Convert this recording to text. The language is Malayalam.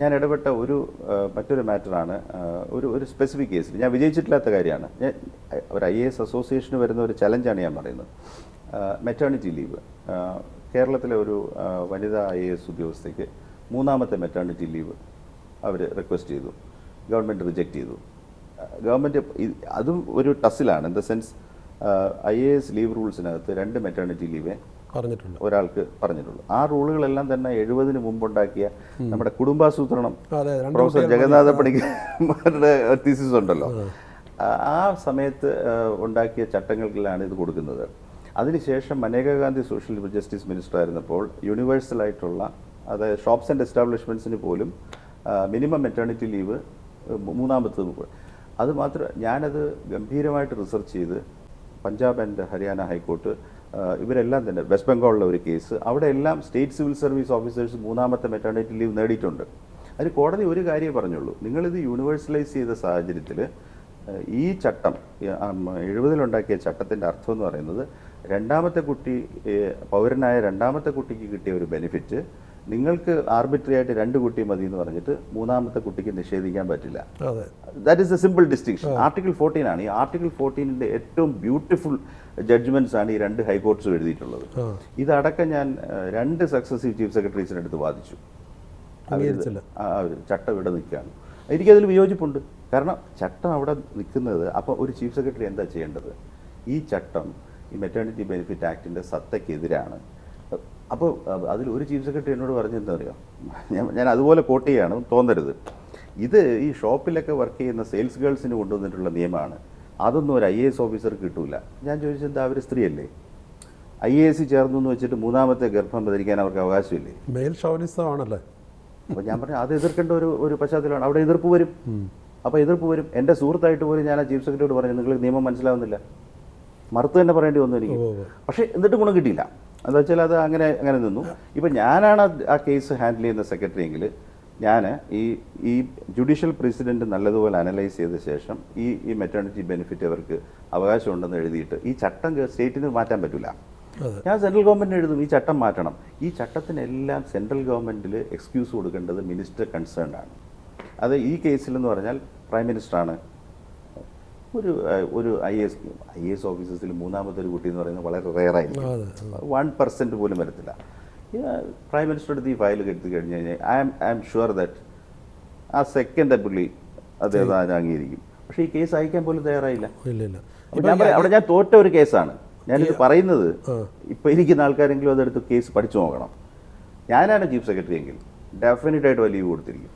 ഞാൻ ഇടപെട്ട ഒരു മറ്റൊരു മാറ്ററാണ് ഒരു ഒരു സ്പെസിഫിക് കേസിൽ ഞാൻ വിജയിച്ചിട്ടില്ലാത്ത കാര്യമാണ്. ഞാൻ ഒരു ഐ എ എസ് അസോസിയേഷന് വരുന്ന ഒരു ചലഞ്ചാണ് ഞാൻ പറയുന്നത്. മെറ്റേണിറ്റി ലീവ് കേരളത്തിലെ ഒരു വനിതാ ഐ എ എസ് ഉദ്യോഗസ്ഥയ്ക്ക് മൂന്നാമത്തെ മെറ്റേണിറ്റി ലീവ് അവർ റിക്വസ്റ്റ് ചെയ്തു. ഗവൺമെന്റ് റിജക്റ്റ് ചെയ്തു. ഗവൺമെന്റ് അതും ഒരു ടസിലാണ് in the sense I A S leave റൂൾസിനകത്ത് രണ്ട് മെറ്റേണിറ്റി ലീവേ പറഞ്ഞിട്ടുണ്ട്. ഒരാൾക്ക് പറഞ്ഞിട്ടുള്ളൂ. ആ റൂളുകളെല്ലാം തന്നെ എഴുപതിന് മുമ്പുണ്ടാക്കിയ നമ്മുടെ കുടുംബാസൂത്രണം പ്രൊഫസർ ജഗന്നാഥ പണിക്കരുടെ തീസിസ് ഉണ്ടല്ലോ. ആ- സമയത്ത് ഉണ്ടാക്കിയ ചട്ടങ്ങൾക്കെല്ലാം ഇത് കൊടുക്കുന്നത്. അതിനുശേഷം Maneka Gandhi social justice minister ആയിരുന്നപ്പോൾ യൂണിവേഴ്സൽ ആയിട്ടുള്ള അതായത് ഷോപ്സ് ആൻഡ് എസ്റ്റാബ്ലിഷ്മെന്റ്സിന് പോലും മിനിമം മെറ്റേണിറ്റി ലീവ് മൂന്നാമത്തത് അത് മാത്രം ഞാനത് ഗംഭീരമായിട്ട് റിസർച്ച് ചെയ്ത് പഞ്ചാബ് ആൻഡ് ഹരിയാന ഹൈക്കോർട്ട് ഇവരെല്ലാം തന്നെ. വെസ്റ്റ് ബംഗാളിലെ ഒരു കേസ് അവിടെ എല്ലാം സ്റ്റേറ്റ് സിവിൽ സർവീസ് ഓഫീസേഴ്സ് മൂന്നാമത്തെ മെറ്റേണിറ്റി ലീവ് നേടിയിട്ടുണ്ട്. അതിന് കോടതി ഒരു കാര്യമേ പറഞ്ഞുള്ളൂ. നിങ്ങളിത് യൂണിവേഴ്സലൈസ് ചെയ്ത സാഹചര്യത്തിൽ ഈ ചട്ടം എഴുപതിലുണ്ടാക്കിയ ചട്ടത്തിന്റെ അർത്ഥം എന്ന് പറയുന്നത് രണ്ടാമത്തെ കുട്ടി പൗരനായ രണ്ടാമത്തെ കുട്ടിക്ക് കിട്ടിയ ഒരു ബെനിഫിറ്റ് നിങ്ങൾക്ക് ആർബിട്രറി ആയിട്ട് രണ്ട് കുട്ടി മതി എന്ന് പറഞ്ഞിട്ട് മൂന്നാമത്തെ കുട്ടിക്ക് നിഷേധിക്കാൻ പറ്റില്ല. That is a simple distinction article fourteen ആണ്. ഈ ആർട്ടിക്കിൾ ഫോർട്ടീനിന്റെ ഏറ്റവും ബ്യൂട്ടിഫുൾ ജഡ്ജ്മെന്റ്സ് ആണ് ഈ രണ്ട് ഹൈക്കോർട്ട്സും എഴുതിയിട്ടുള്ളത്. ഇതടക്കം ഞാൻ രണ്ട് സക്സസീവ് ചീഫ് സെക്രട്ടറീസിന് അടുത്ത് വാദിച്ചു. അവർ ചട്ടം ഇവിടെ നിൽക്കുകയാണ്. എനിക്കതിൽ വിയോജിപ്പുണ്ട്. കാരണം ചട്ടം അവിടെ നിൽക്കുന്നത് അപ്പോൾ ഒരു ചീഫ് സെക്രട്ടറി എന്താ ചെയ്യേണ്ടത്? ഈ ചട്ടം ഈ മെറ്റേണിറ്റി ബെനിഫിറ്റ് ആക്ടിന്റെ സത്തയ്ക്കെതിരാണ്. അപ്പോൾ അതിൽ ഒരു ചീഫ് സെക്രട്ടറി എന്നോട് പറഞ്ഞെന്താ അറിയാം? ഞാൻ ഞാൻ അതുപോലെ കോട്ട് ചെയ്യാണ് തോന്നരുത്. ഇത് ഈ ഷോപ്പിലൊക്കെ വർക്ക് ചെയ്യുന്ന സെയിൽസ് ഗേൾസിന് കൊണ്ടുവന്നിട്ടുള്ള നിയമമാണ്. അതൊന്നും ഒരു ഐ എ എസ് ഓഫീസർക്ക് കിട്ടൂല. ഞാൻ ചോദിച്ചത് എന്താ അവർ സ്ത്രീയല്ലേ? ഐ എ എസ് ചേർന്നു എന്ന് വെച്ചിട്ട് മൂന്നാമത്തെ ഗർഭം ധരിക്കാൻ അവർക്ക് അവകാശമില്ലേ? മേൽ ഷോവിനിസമാണല്ലേ? അപ്പോൾ ഞാൻ പറഞ്ഞു അത് എതിർക്കേണ്ട ഒരു ഒരു പശ്ചാത്തലമാണ്. അവിടെ എതിർപ്പ് വരും. അപ്പോൾ എതിർപ്പ് വരും. എന്റെ സുഹൃത്തായിട്ട് പോലും ഞാൻ ആ ചീഫ് സെക്രട്ടറിയോട് പറഞ്ഞു നിങ്ങൾക്ക് നിയമം മനസ്സിലാവുന്നില്ല. മറുത്ത് തന്നെ പറയേണ്ടി വന്നു എനിക്ക്. പക്ഷേ എന്നിട്ട് ഗുണം കിട്ടിയില്ല. എന്താ വെച്ചാൽ അത് അങ്ങനെ അങ്ങനെ നിന്നു. ഇപ്പം ഞാനാണ് ആ കേസ് ഹാൻഡിൽ ചെയ്യുന്ന സെക്രട്ടറി എങ്കിൽ ഞാൻ ഈ ഈ ജുഡീഷ്യൽ പ്രസിഡന്റ് നല്ലതുപോലെ അനലൈസ് ചെയ്ത ശേഷം ഈ ഈ മെറ്റേണിറ്റി ബെനിഫിറ്റ് അവർക്ക് അവകാശമുണ്ടെന്ന് എഴുതിയിട്ട് ഈ ചട്ടം സ്റ്റേറ്റിന് മാറ്റാൻ പറ്റില്ല ഞാൻ സെൻട്രൽ ഗവൺമെന്റ് എഴുതും ഈ ചട്ടം മാറ്റണം. ഈ ചട്ടത്തിനെല്ലാം സെൻട്രൽ ഗവൺമെന്റിൽ എക്സ്ക്യൂസ് കൊടുക്കേണ്ടത് മിനിസ്റ്റർ കൺസേൺ ആണ്. അത് ഈ കേസിലെന്ന് പറഞ്ഞാൽ പ്രൈം മിനിസ്റ്ററാണ് ഒരു ഒരു ഐ എസ് ഐ എസ് ഓഫീസേഴ്സിൽ മൂന്നാമത്തെ ഒരു കുട്ടി എന്ന് പറയുന്നത് വളരെ റെയറായിരിക്കും. വൺ പെർസെന്റ് പോലും വരത്തില്ല. പ്രൈം മിനിസ്റ്റർ അടുത്ത് ഈ ഫയൽ എടുത്ത് കഴിഞ്ഞ് കഴിഞ്ഞാൽ I'm I'm sure that ആ സെക്കൻഡ് പുള്ളി അദ്ദേഹം അംഗീകരിക്കും. പക്ഷേ ഈ കേസ് അയക്കാൻ പോലും തയ്യാറായില്ല. അവിടെ ഞാൻ തോറ്റ ഒരു കേസാണ്. ഞാനിത് പറയുന്നത് ഇപ്പം ഇപ്പൊ ഇരിക്കുന്ന ആൾക്കാരെങ്കിലും അതെടുത്ത് കേസ് പഠിച്ചു നോക്കണം. ഞാനാണ് ചീഫ് സെക്രട്ടറി എങ്കിൽ ഡെഫിനറ്റ് ആയിട്ട് വലിയ കൊടുത്തിരിക്കും.